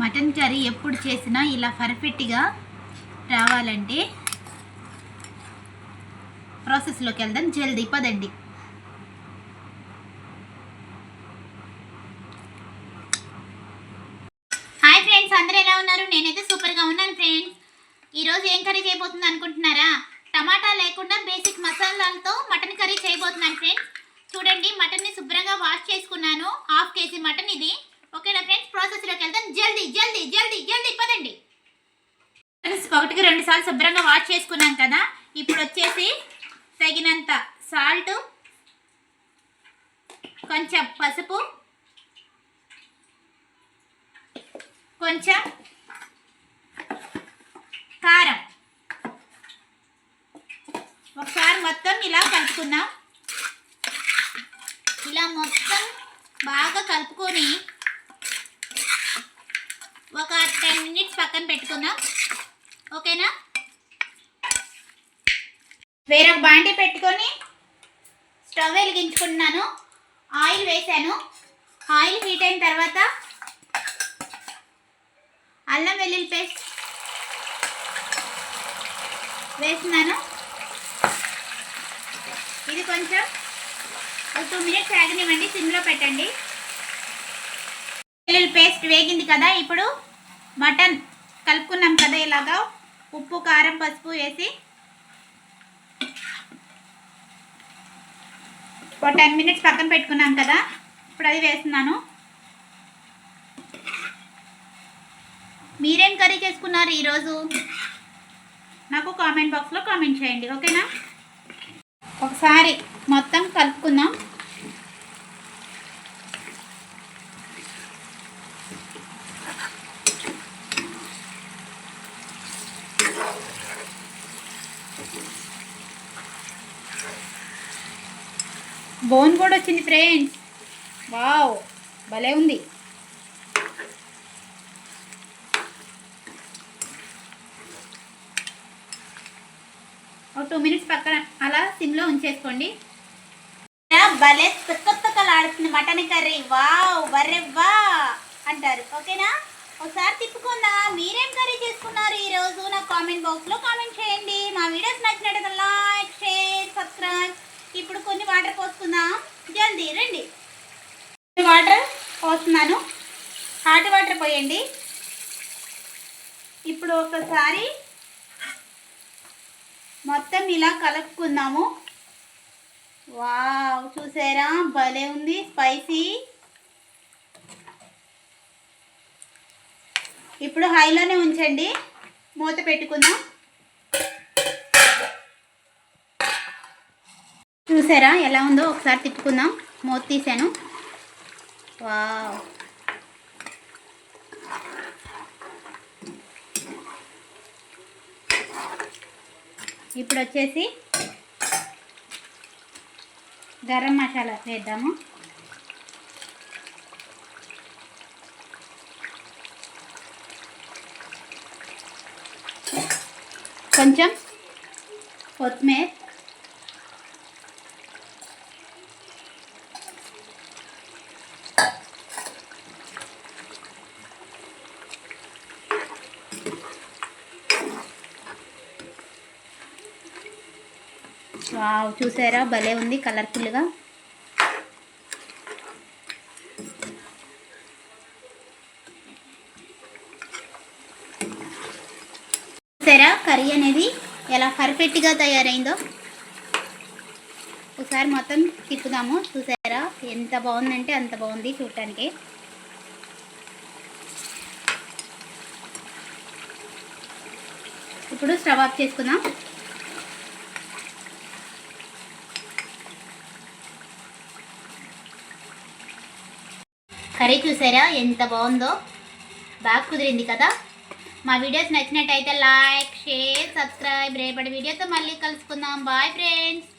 Mutton curry ఎప్పుడు చేసినా ఇలా పర్ఫెక్ట్గా రావాలంటే ప్రాసెస్లోకి వెళ్దాం. జల్దీ పదండి. హాయ్ ఫ్రెండ్స్ అందరూ ఎలా ఉన్నారు? నేనైతే సూపర్గా ఉన్నాను ఫ్రెండ్స్. ఈరోజు ఏం కర్రీ చేయబోతుంది అనుకుంటున్నారా? టమాటా లేకుండా బేసిక్ మసాలాలతో మటన్ కర్రీ చేయబోతున్నాను ఫ్రెండ్స్. చూడండి మటన్ని శుభ్రంగా వాష్ చేసుకున్నాను. హాఫ్ కేజీ మటన్ ఇది. ఓకేనా ఫ్రెండ్స్? ప్రాసెస్లోకి వెళ్తాం జల్దీ జల్దీ జల్దీ జల్దీ పదండి. ఫ్రెండ్స్ ఒకటికి రెండు సార్లు శుభ్రంగా వాష్ చేసుకున్నాం కదా? ఇప్పుడు వచ్చేసి తగినంత సాల్ట్ కొంచెం పసుపు కొంచెం కారం. ఒకసారి మొత్తం ఇలా కలుపుకుందాం. ఇలా మొత్తం బాగా కలుపుకొని ఒక టెన్ మినిట్స్ పక్కన పెట్టుకుందాం. ఓకేనా? వేరొక బాండి పెట్టుకొని స్టవ్ వెలిగించుకుంటున్నాను. ఆయిల్ వేసాను ఆయిల్ హీట్ అయిన తర్వాత అల్లం వెల్లుల్లి పేస్ట్ వేస్తున్నాను. ఇది కొంచెం ఒక టూ మినిట్స్ ఆగనివ్వండి సిమ్లో పెట్టండి. వెల్లుల్లి పేస్ట్ వేగింది కదా ఇప్పుడు మటన్ కలుపుకున్నాం కదా ఇలాగా. ఉప్పు కారం పసుపు వేసి. ఒక టెన్ మినిట్స్ పక్కన పెట్టుకున్నాం కదా. ఇప్పుడు అది వేస్తున్నాను. మీరేం కర్రీ చేసుకున్నారు ఈరోజు? నాకు కామెంట్ బాక్స్లో కామెంట్ చేయండి ఓకేనా? ఒకసారి మొత్తం కలుపుకుందాం. బోన్ కూడా వచ్చింది ఫ్రెండ్స్ వావ్ భలే ఉంది. ఒక టూ మినిట్స్ పక్కన అలా సిమ్లో ఉంచేసుకోండి. భలే ఆడుతుంది మటన్ కర్రీ. వావ్ బర్రె వా అంటారు. ఓకేనా? ఒకసారి తిప్పుకుందా? మీరేం కర్రీ చేసుకున్నారు ఈరోజు నా నాకు కామెంట్ బాక్స్లో కామెంట్ చేయండి. మా వీడియోస్ నచ్చినట్టు లైక్ షేర్ సబ్స్క్రైబ్ ఇప్పుడు కొన్ని వాటర్ పోసుకుందాం. జల్దీ రండి. వాటర్ పోస్తున్నాను. హాట్ వాటర్ పోయండి. ఇప్పుడు ఒకసారి మొత్తం ఇలా కలుపుకుందాము. వావ్ చూసారా? భలే ఉంది స్పైసీ ఇప్పుడు హైలోనే ఉంచండి. మూత పెట్టుకుందాం. చూసారా ఎలా ఉందో? ఒకసారి తిప్పుకుందాం. మూత తీసాను వావ్. ఇప్పుడు వచ్చేసి గరం మసాలా వేద్దాము. కొంచెం కొత్తిమీర. వావ్ చూసారా? భలే ఉంది కలర్ఫుల్గా చూసారా కర్రీ అనేది ఎలా పర్ఫెక్ట్గా తయారైందో ఒకసారి మొత్తం తిప్పుదాము. చూసారా? ఎంత బాగుందంటే అంత బాగుంది చూడటానికి. ఇప్పుడు స్టవ్ ఆఫ్ చేసుకుందాం. కర్రీ చూసారా? ఎంత బాగుందో. బాగా కుదిరింది కదా? మా వీడియోస్ నచ్చినట్టయితే లైక్ షేర్ సబ్స్క్రైబ్ రేపటి వీడియోతో మళ్ళీ కలుసుకుందాం. Bye friends